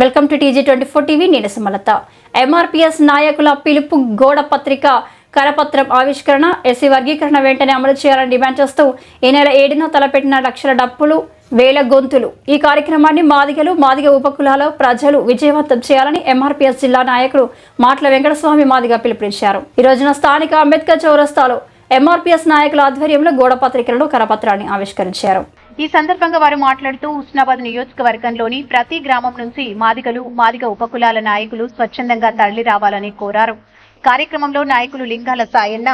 Welcome to TG twenty four TV నేను సుమలత. ఎంఆర్పిఎస్ నాయకుల పిలుపు గోడ పత్రిక కరపత్రం ఆవిష్కరణ ఎస్సీ వర్గీకరణ వెంటనే అమలు చేయాలని డిమాండ్ చేస్తూ ఈ నెల ఏడున తలపెట్టిన లక్షల డప్పులు వేల గొంతులు. ఈ కార్యక్రమాన్ని మాదిగలు మాదిగ ఉపకులాల ప్రజలు విజయవంతం చేయాలని ఎంఆర్పిఎస్ జిల్లా నాయకుడు మాట్ల వెంకటస్వామి మాదిగ పిలుపునిచ్చారు. ఈ రోజున స్థానిక అంబేద్కర్ చౌరస్తాలో ఎంఆర్పిఎస్ నాయకుల ఆధ్వర్యంలో గోడ పత్రికలను కరపత్రాన్ని ఆవిష్కరించారు. ఈ సందర్భంగా వారు మాట్లాడుతూ హుస్నాబాద్ నియోజకవర్గంలోని ప్రతి గ్రామం నుంచి మాదిగలు మాదిగ ఉపకులాల నాయకులు స్వచ్ఛందంగా తరలి రావాలని కోరారు. కార్యక్రమంలో నాయకులు లింగాల సాయన్న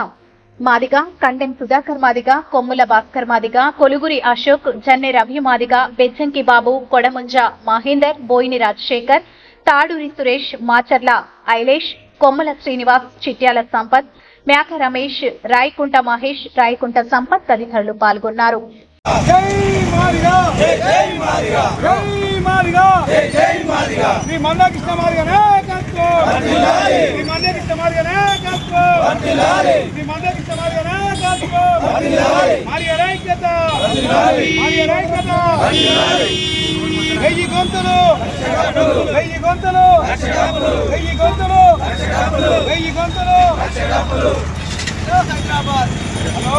మాదిగ కండెం సుధాకర్ మాదిగ కొమ్ముల భాస్కర్ మాదిగ కొలుగురి అశోక్ జన్నె రవి మాదిగ బెజ్జంకి బాబు కొడముంజ మహేందర్ బోయిని రాజశేఖర్ తాడూరి సురేష్ మాచర్ల ఐలేష్ కొమ్మల శ్రీనివాస్ చిట్యాల సంపత్ మేక రమేష్ రాయకుంట మహేష్ రాయకుంట సంపత్ తదితరులు పాల్గొన్నారు. శ్రీ మందకృష్ణ మాదిగా నాయకత్వం శ్రీ మందకృష్ణ మాదిగా నాయకత్వం శ్రీ మందకృష్ణ మాదిగా నాయకత్వం వర్ధిల్లాలి మాదిగా ఐక్యత వెయ్యి గొంతులు వెయ్యి గొంతులు వెయ్యి గొంతులు వెయ్యి గొంతులు Hyderabad hello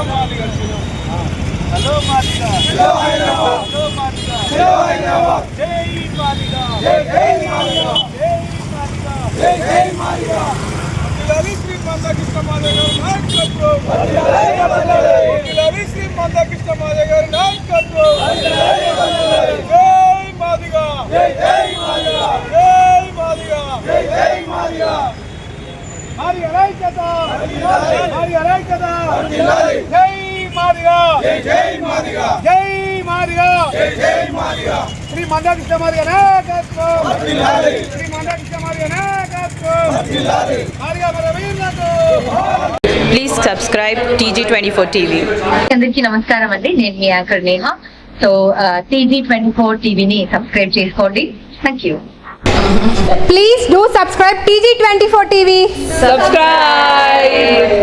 hello Madiga hello Hyderabad hello Madiga hello Hyderabad జై మాదిగా జై జై మాదిగా జై మాదిగా. జై జై మాదిగా. వర్ధిల్లాలి శ్రీ నాయకత్వం. నాయకత్వం. జై మాదిగా. జై జై మాదిగా. జై మాదిగా. జై జై మాదిగా. జై మాదిగా జై జై మాదిగా. జై శ్రీ మందకృష్ణ మాదిగా నాయకత్వం. శ్రీ మందకృష్ణ మాదిగా నాయకత్వం. మాదిగా మన వీరులకు Please subscribe TG24 TV. అందరికీ నమస్కారం అండి. నేను మీ anchor Neha. So TG twenty four టీవీని సబ్స్క్రైబ్ చేసుకోండి. Thank you Please do subscribe TG24 TV. Subscribe!